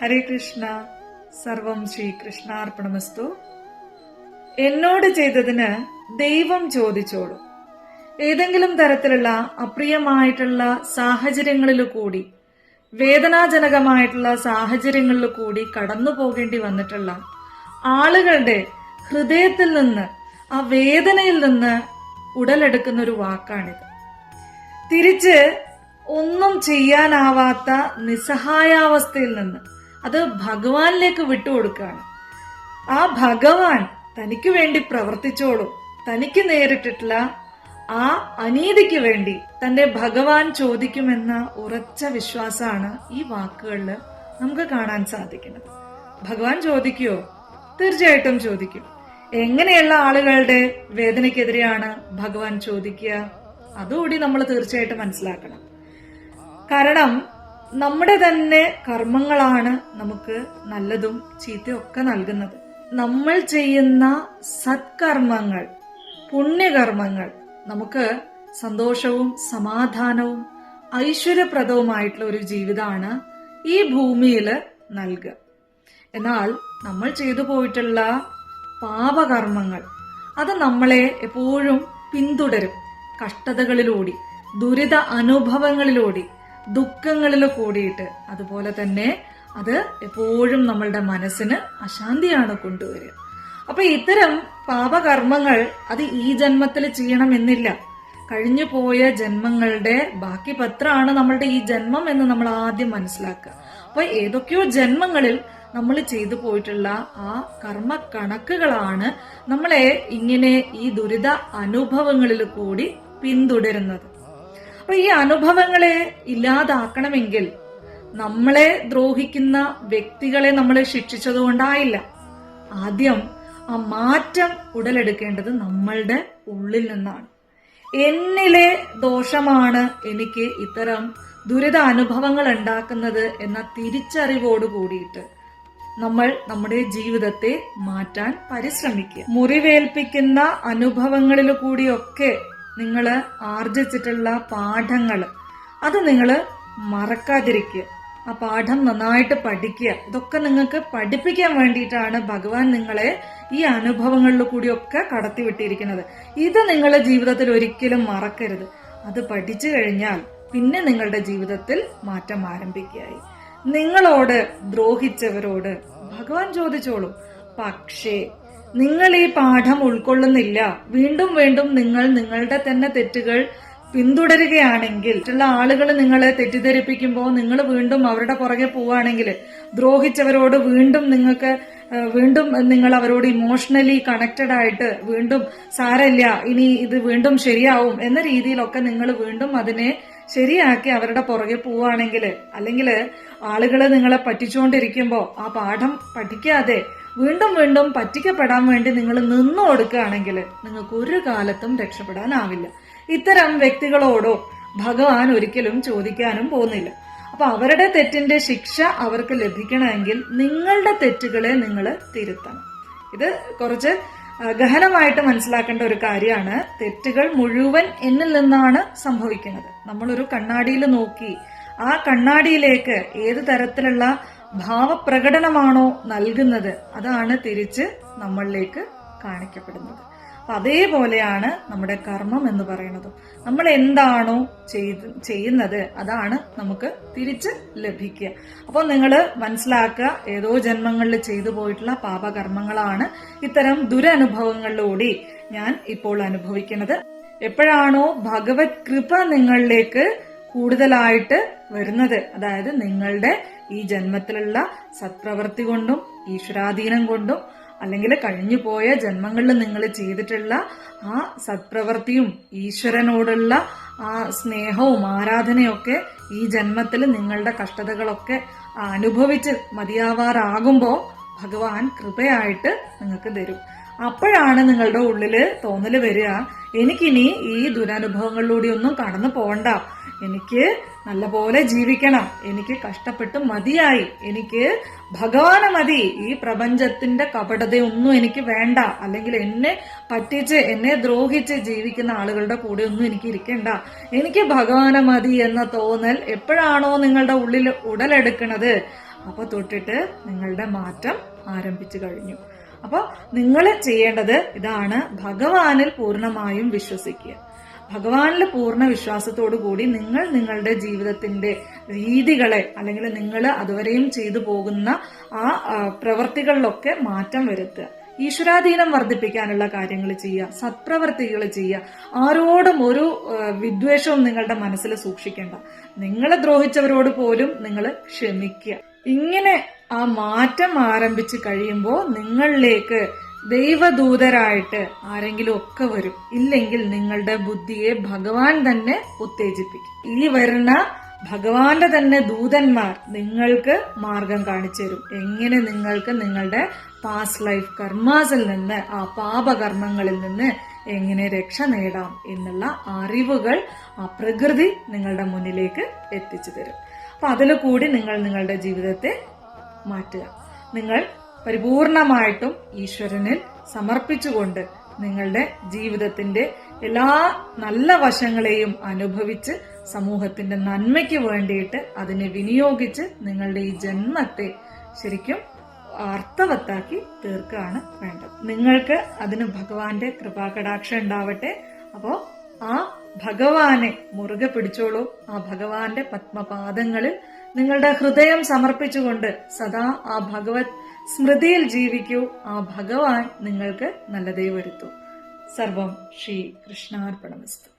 ഹരേ കൃഷ്ണ. സർവം ശ്രീ കൃഷ്ണാർപ്പണമസ്തു എന്നോട് ചെയ്തതിന് ദൈവം ചോദിച്ചോളൂ. ഏതെങ്കിലും തരത്തിലുള്ള അപ്രിയമായിട്ടുള്ള സാഹചര്യങ്ങളിൽ കൂടി വേദനാജനകമായിട്ടുള്ള സാഹചര്യങ്ങളിൽ കൂടി കടന്നു പോകേണ്ടി വന്നിട്ടുള്ള ആളുകളുടെ ഹൃദയത്തിൽ നിന്ന് ആ വേദനയിൽ നിന്ന് ഉടലെടുക്കുന്ന ഒരു വാക്കാണിത്. തിരിച്ച് ഒന്നും ചെയ്യാനാവാത്ത നിസ്സഹായാവസ്ഥയിൽ നിന്ന് അത് ഭഗവാനിലേക്ക് വിട്ടുകൊടുക്കുകയാണ്. ആ ഭഗവാൻ തനിക്ക് വേണ്ടി പ്രവർത്തിച്ചോളും. തനിക്ക് നേരിട്ടിട്ടുള്ള ആ അനീതിക്ക് വേണ്ടി തന്റെ ഭഗവാൻ ചോദിക്കുമെന്ന ഉറച്ച വിശ്വാസമാണ് ഈ വാക്കുകളിൽ നമുക്ക് കാണാൻ സാധിക്കുന്നത്. ഭഗവാൻ ചോദിക്കുവോ? തീർച്ചയായിട്ടും ചോദിക്കും. എങ്ങനെയുള്ള ആളുകളുടെ വേദനയ്ക്കെതിരെയാണ് ഭഗവാൻ ചോദിക്കുക? അതുകൂടി നമ്മൾ തീർച്ചയായിട്ടും മനസ്സിലാക്കണം. കാരണം നമ്മുടെ തന്നെ കർമ്മങ്ങളാണ് നമുക്ക് നല്ലതും ചീത്തയും ഒക്കെ നൽകുന്നത്. നമ്മൾ ചെയ്യുന്ന സത്കർമ്മങ്ങൾ പുണ്യകർമ്മങ്ങൾ നമുക്ക് സന്തോഷവും സമാധാനവും ഐശ്വര്യപ്രദവുമായിട്ടുള്ള ഒരു ജീവിതമാണ് ഈ ഭൂമിയിൽ നൽകുക. എന്നാൽ നമ്മൾ ചെയ്തു പോയിട്ടുള്ള പാപകർമ്മങ്ങൾ അത് നമ്മളെ എപ്പോഴും പിന്തുടരും. കഷ്ടതകളിലൂടി ദുരിത അനുഭവങ്ങളിലൂടെ ദുഃഖങ്ങളിൽ കൂടിയിട്ട്. അതുപോലെ തന്നെ അത് എപ്പോഴും നമ്മളുടെ മനസ്സിന് അശാന്തിയാണ് കൊണ്ടുവരിക. അപ്പൊ ഇത്തരം പാപകർമ്മങ്ങൾ അത് ഈ ജന്മത്തിൽ ചെയ്യണമെന്നില്ല. കഴിഞ്ഞു പോയ ജന്മങ്ങളുടെ ബാക്കി പത്രമാണ് നമ്മളുടെ ഈ ജന്മം എന്ന് നമ്മൾ ആദ്യം മനസ്സിലാക്കുക. അപ്പൊ ഏതൊക്കെയോ ജന്മങ്ങളിൽ നമ്മൾ ചെയ്തു പോയിട്ടുള്ള ആ കർമ്മ കണക്കുകളാണ് നമ്മളെ ഇങ്ങനെ ഈ ദുരിത അനുഭവങ്ങളിൽ കൂടി പിന്തുടരുന്നത്. അപ്പൊ ഈ അനുഭവങ്ങളെ ഇല്ലാതാക്കണമെങ്കിൽ നമ്മളെ ദ്രോഹിക്കുന്ന വ്യക്തികളെ നമ്മൾ ശിക്ഷിച്ചത് കൊണ്ടായില്ല. ആദ്യം ആ മാറ്റം ഉടലെടുക്കേണ്ടത് നമ്മളുടെ ഉള്ളിൽ നിന്നാണ്. എന്നിലെ ദോഷമാണ് എനിക്ക് ഇത്തരം ദുരിത അനുഭവങ്ങൾ ഉണ്ടാക്കുന്നത് എന്ന തിരിച്ചറിവോട് കൂടിയിട്ട് നമ്മൾ നമ്മുടെ ജീവിതത്തെ മാറ്റാൻ പരിശ്രമിക്കുക. മുറിവേൽപ്പിക്കുന്ന അനുഭവങ്ങളിൽ കൂടിയൊക്കെ നിങ്ങൾ ആർജിച്ചിട്ടുള്ള പാഠങ്ങൾ അത് നിങ്ങൾ മറക്കാതിരിക്കുക. ആ പാഠം നന്നായിട്ട് പഠിക്കുക. ഇതൊക്കെ നിങ്ങൾക്ക് പഠിപ്പിക്കാൻ വേണ്ടിയിട്ടാണ് ഭഗവാൻ നിങ്ങളെ ഈ അനുഭവങ്ങളിൽ കൂടിയൊക്കെ കടത്തിവിട്ടിരിക്കുന്നത്. ഇത് നിങ്ങളുടെ ജീവിതത്തിൽ ഒരിക്കലും മറക്കരുത്. അത് പഠിച്ചു കഴിഞ്ഞാൽ പിന്നെ നിങ്ങളുടെ ജീവിതത്തിൽ മാറ്റം ആരംഭിക്കുകയായി. നിങ്ങളോട് ദ്രോഹിച്ചവരോട് ഭഗവാൻ ചോദിച്ചോളൂ പക്ഷേ നിങ്ങൾ ഈ പാഠം ഉൾക്കൊള്ളുന്നില്ല. വീണ്ടും വീണ്ടും നിങ്ങൾ നിങ്ങളുടെ തന്നെ തെറ്റുകൾ പിന്തുടരുകയാണെങ്കിൽ മറ്റുള്ള ആളുകൾ നിങ്ങളെ തെറ്റിദ്ധരിപ്പിക്കുമ്പോൾ നിങ്ങൾ വീണ്ടും അവരുടെ പുറകെ പോവുകയാണെങ്കിൽ ദ്രോഹിച്ചവരോട് വീണ്ടും നിങ്ങൾക്ക് വീണ്ടും നിങ്ങൾ അവരോട് ഇമോഷണലി കണക്റ്റഡ് ആയിട്ട് വീണ്ടും സാരല്ല ഇനി ഇത് വീണ്ടും ശരിയാവും എന്ന രീതിയിലൊക്കെ നിങ്ങൾ വീണ്ടും അതിനെ ശരിയാക്കി അവരുടെ പുറകെ പോവുകയാണെങ്കിൽ അല്ലെങ്കിൽ ആളുകൾ നിങ്ങളെ പറ്റിച്ചുകൊണ്ടിരിക്കുമ്പോൾ ആ പാഠം പഠിക്കാതെ വീണ്ടും വീണ്ടും പറ്റിക്കപ്പെടാൻ വേണ്ടി നിങ്ങൾ നിന്നു കൊടുക്കുകയാണെങ്കിൽ നിങ്ങൾക്ക് ഒരു കാലത്തും രക്ഷപ്പെടാനാവില്ല. ഇത്തരം വ്യക്തികളോടോ ഭഗവാൻ ഒരിക്കലും ചോദിക്കാനും പോകുന്നില്ല. അപ്പൊ അവരുടെ തെറ്റിന്റെ ശിക്ഷ അവർക്ക് ലഭിക്കണമെങ്കിൽ നിങ്ങളുടെ തെറ്റുകളെ നിങ്ങൾ തിരുത്തണം. ഇത് കുറച്ച് ഗഹനമായിട്ട് മനസ്സിലാക്കേണ്ട ഒരു കാര്യമാണ്. തെറ്റുകൾ മുഴുവൻ എന്നിൽ നിന്നാണ് സംഭവിക്കുന്നത്. നമ്മളൊരു കണ്ണാടിയിൽ നോക്കി ആ കണ്ണാടിയിലേക്ക് ഏത് തരത്തിലുള്ള ഭാവപ്രകടനമാണോ നൽകുന്നത്? അതാണ് തിരിച്ച് നമ്മളിലേക്ക് കാണിക്കപ്പെടുന്നത്. അതേപോലെയാണ് നമ്മുടെ കർമ്മം എന്ന് പറയുന്നത്. നമ്മൾ എന്താണോ ചെയ്ത് ചെയ്യുന്നത് അതാണ് നമുക്ക് തിരിച്ച് ലഭിക്കുക. അപ്പോൾ നിങ്ങൾ മനസ്സിലാക്കുക ഏതോ ജന്മങ്ങളിൽ ചെയ്തു പോയിട്ടുള്ള പാപകർമ്മങ്ങളാണ് ഇത്തരം ദുരനുഭവങ്ങളിലൂടെ ഞാൻ ഇപ്പോൾ അനുഭവിക്കുന്നത്. എപ്പോഴാണോ ഭഗവത് കൃപ നിങ്ങളിലേക്ക് കൂടുതലായിട്ട് വരുന്നത്? അതായത് നിങ്ങളുടെ ഈ ജന്മത്തിലുള്ള സത്പ്രവൃത്തി കൊണ്ടും ഈശ്വരാധീനം കൊണ്ടും അല്ലെങ്കിൽ കഴിഞ്ഞു പോയ ജന്മങ്ങളിൽ നിങ്ങൾ ചെയ്തിട്ടുള്ള ആ സത്പ്രവൃത്തിയും ഈശ്വരനോടുള്ള ആ സ്നേഹവും ആരാധനയൊക്കെ ഈ ജന്മത്തിൽ നിങ്ങളുടെ കഷ്ടതകളൊക്കെ അനുഭവിച്ച് മതിയാവാറാകുമ്പോൾ ഭഗവാൻ കൃപയായിട്ട് നിങ്ങൾക്ക് തരും. അപ്പോഴാണ് നിങ്ങളുടെ ഉള്ളിൽ തോന്നൽ വരിക എനിക്കിനി ഈ ദുരനുഭവങ്ങളിലൂടെ ഒന്നും കടന്നു പോകണ്ട എനിക്ക് നല്ലപോലെ ജീവിക്കണം. എനിക്ക് കഷ്ടപ്പെട്ട് മതിയായി. എനിക്ക് ഭഗവാന് മതി. ഈ പ്രപഞ്ചത്തിന്റെ കപടതയൊന്നും എനിക്ക് വേണ്ട. അല്ലെങ്കിൽ എന്നെ പറ്റിച്ച് എന്നെ ദ്രോഹിച്ച് ജീവിക്കുന്ന ആളുകളുടെ കൂടെ ഒന്നും എനിക്ക് ഇരിക്കണ്ട. എനിക്ക് ഭഗവാന് മതി എന്ന തോന്നൽ എപ്പോഴാണോ നിങ്ങളുടെ ഉള്ളിൽ ഉടലെടുക്കുന്നത്. അപ്പൊ തൊട്ടിട്ട് നിങ്ങളുടെ മാറ്റം ആരംഭിച്ചു കഴിഞ്ഞു. അപ്പോൾ നിങ്ങൾ ചെയ്യേണ്ടത് ഇതാണ് ഭഗവാനിൽ പൂർണമായും വിശ്വസിക്കുക. ഭഗവാനിൽ പൂർണ വിശ്വാസത്തോടു കൂടി നിങ്ങൾ നിങ്ങളുടെ ജീവിതത്തിന്റെ രീതികളെ അല്ലെങ്കിൽ നിങ്ങൾ അതുവരെയും ചെയ്തു പോകുന്ന ആ പ്രവർത്തികളിലൊക്കെ മാറ്റം വരുത്തുക. ഈശ്വരാധീനം വർദ്ധിപ്പിക്കാനുള്ള കാര്യങ്ങൾ ചെയ്യുക സത്പ്രവർത്തികൾ ചെയ്യുക. ആരോടും ഒരു വിദ്വേഷവും നിങ്ങളുടെ മനസ്സിൽ സൂക്ഷിക്കേണ്ട. നിങ്ങളെ ദ്രോഹിച്ചവരോട് പോലും നിങ്ങൾ ക്ഷമിക്കുക. ഇങ്ങനെ ആ മാറ്റം ആരംഭിച്ചു കഴിയുമ്പോൾ നിങ്ങളിലേക്ക് ദൈവദൂതരായിട്ട് ആരെങ്കിലും ഒക്കെ വരും. ഇല്ലെങ്കിൽ നിങ്ങളുടെ ബുദ്ധിയെ ഭഗവാൻ തന്നെ ഉത്തേജിപ്പിക്കും. ഈ വരുന്ന ഭഗവാന്റെ തന്നെ ദൂതന്മാർ നിങ്ങൾക്ക് മാർഗം കാണിച്ചു തരും. എങ്ങനെ നിങ്ങൾക്ക് നിങ്ങളുടെ പാസ്റ്റ് ലൈഫ് കർമാസിൽ നിന്ന് ആ പാപകർമ്മങ്ങളിൽ നിന്ന് എങ്ങനെ രക്ഷ നേടാം എന്നുള്ള അറിവുകൾ ആ പ്രകൃതി നിങ്ങളുടെ മുന്നിലേക്ക് എത്തിച്ചു തരും. അപ്പൊ അതിൽ കൂടി നിങ്ങൾ നിങ്ങളുടെ ജീവിതത്തെ മാറ്റുക. നിങ്ങൾ പരിപൂർണമായിട്ടും ഈശ്വരനിൽ സമർപ്പിച്ചുകൊണ്ട് നിങ്ങളുടെ ജീവിതത്തിന്റെ എല്ലാ നല്ല വശങ്ങളെയും അനുഭവിച്ച് സമൂഹത്തിന്റെ നന്മയ്ക്ക് വേണ്ടിയിട്ട് അതിനെ വിനിയോഗിച്ച് നിങ്ങളുടെ ഈ ജന്മത്തെ ശരിക്കും അർത്ഥവത്താക്കി തീർക്കുകയാണ് വേണ്ടത്. നിങ്ങൾക്ക് അതിന് ഭഗവാന്റെ കൃപാകടാക്ഷം ഉണ്ടാവട്ടെ. അപ്പോ ആ ഭഗവാനെ മുറുകെ പിടിച്ചോളൂ. ആ ഭഗവാന്റെ പത്മപാദങ്ങളിൽ നിങ്ങളുടെ ഹൃദയം സമർപ്പിച്ചുകൊണ്ട് സദാ ആ ഭഗവത് സ്മൃതിയിൽ ജീവിക്കൂ. ആ ഭഗവാൻ നിങ്ങൾക്ക് നല്ലതേ വരുത്തൂ. സർവം ശ്രീ കൃഷ്ണാർപ്പണമസ്തു